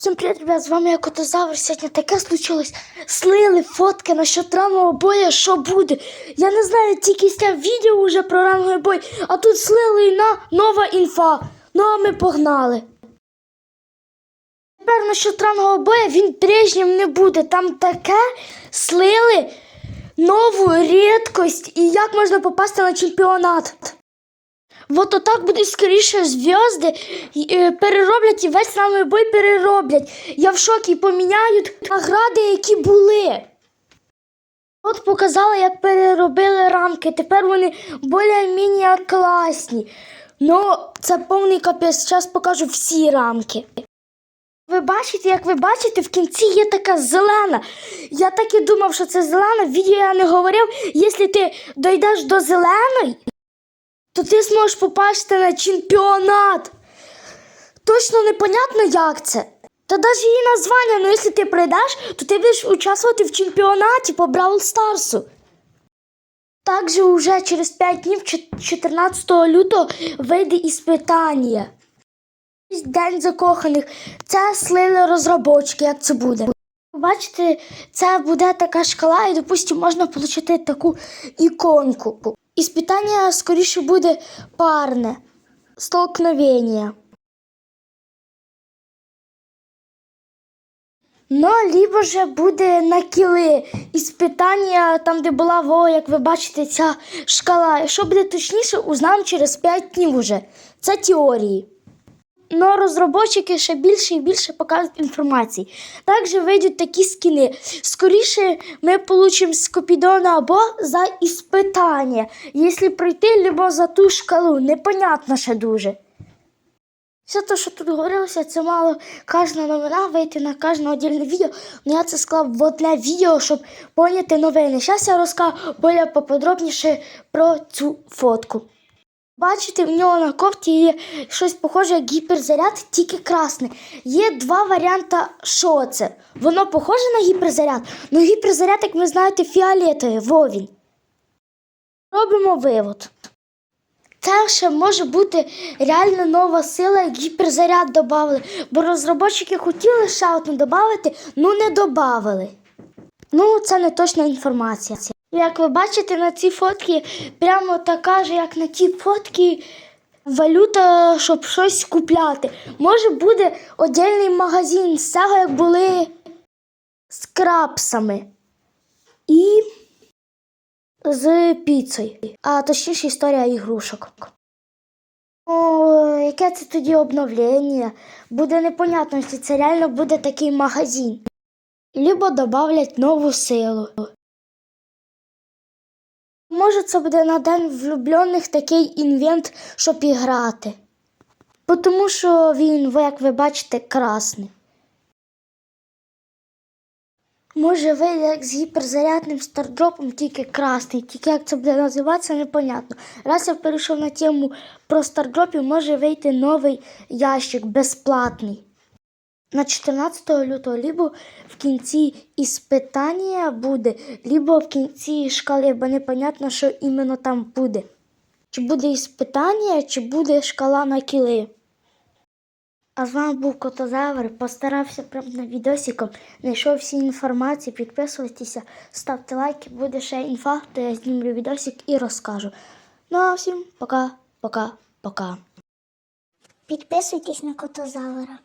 Всім привіт, ребят, з вами я Котозавр. Сьогодні таке случилось. Слили фотки насчет рангового бою, що буде. Я не знаю, тільки зняв відео вже про ранговий бой, а тут слили і на нова інфа. Ну а ми погнали. Тепер насчет рангового бою він прежнім не буде. Там таке слили нову рідкость і як можна попасти на чемпіонат. Вот отак буде скоріше зв'язки е, перероблять і весь ранговий бой перероблять. Я в шокі поміняють награди, які були. От показали, як переробили рамки. Тепер вони більш-менш класні. Ну, це повний капець. Зараз покажу всі рамки. Ви бачите, як ви бачите, в кінці є така зелена. Я так і думав, що це зелена. В відео я не говорив. Якщо ти дійдеш до зеленої, то ти зможеш попасти на чемпіонат. Точно непонятно, як це. Та навіть її названня, ну якщо ти прийдеш, то ти будеш участвувати в чемпіонаті по Бравл Старсу. Також уже через 5 днів, 14 лютого, вийде іспитання. День закоханих. Це слили розробочки, як це буде. Бачите, це буде така шкала, і, допустимо, можна отримати таку іконку. Іспитання скоріше буде парне. Столкновення. Ну, либо же буде на кіли. Іспитання там, де була во, як ви бачите, ця шкала. Що буде точніше, узнаємо через 5 днів уже. Це теорії. Но розробники ще більше і більше показують інформації. Також вийдуть такі скіни. Скоріше ми получимо з Копідона або за іспитання. Якщо пройти, або за ту шкалу. Непонятно ще дуже. Все те, що тут говорилося, це мало кожна новина вийти на кожне отдільне відео. Ну я це склав в одне відео, щоб поняти новини. Зараз я розкажу більш поподробніше про цю фотку. Бачите, в нього на кофті є щось похоже, як гіперзаряд, тільки красне. Є два варіанти, що це. Воно похоже на гіперзаряд, але гіперзаряд, як ви знаєте, фіолетовий, вовін. Робимо вивод. Це ще може бути реально нова сила, як гіперзаряд додали, бо розробники хотіли ще одну додати, ну не додали. Ну, це не точна інформація. Як ви бачите на цій фотці, прямо така ж, як на тій фотці, валюта, щоб щось купляти. Може буде окремий магазин з цього, як були з крапсами і з піцею, а точніше історія ігрушок. О, яке це тоді обновлення? Буде непонятно, якщо це реально буде такий магазин. Либо добавлять нову силу. Може, це буде на день влюблених такий інвент, щоб іграти. Тому що він, як ви бачите, красний. Може, вийде як з гіперзарядним стардропом, тільки красний, тільки як це буде називатися, непонятно. Раз я перейшов на тему про стардропів, може вийти новий ящик безплатний. На 14 лютого либо в кінці іспитання буде, либо в кінці шкали, бо непонятно, що іменно там буде. Чи буде іспитання, чи буде шкала на кіли. А з вами був Котозавр. Постарався прямо на відосиком, знайшов всі інформації, підписуйтеся, ставте лайки, буде ще інфа, то я знімлю відосик і розкажу. Ну а всім пока, пока, пока. Підписуйтесь на Котозавра.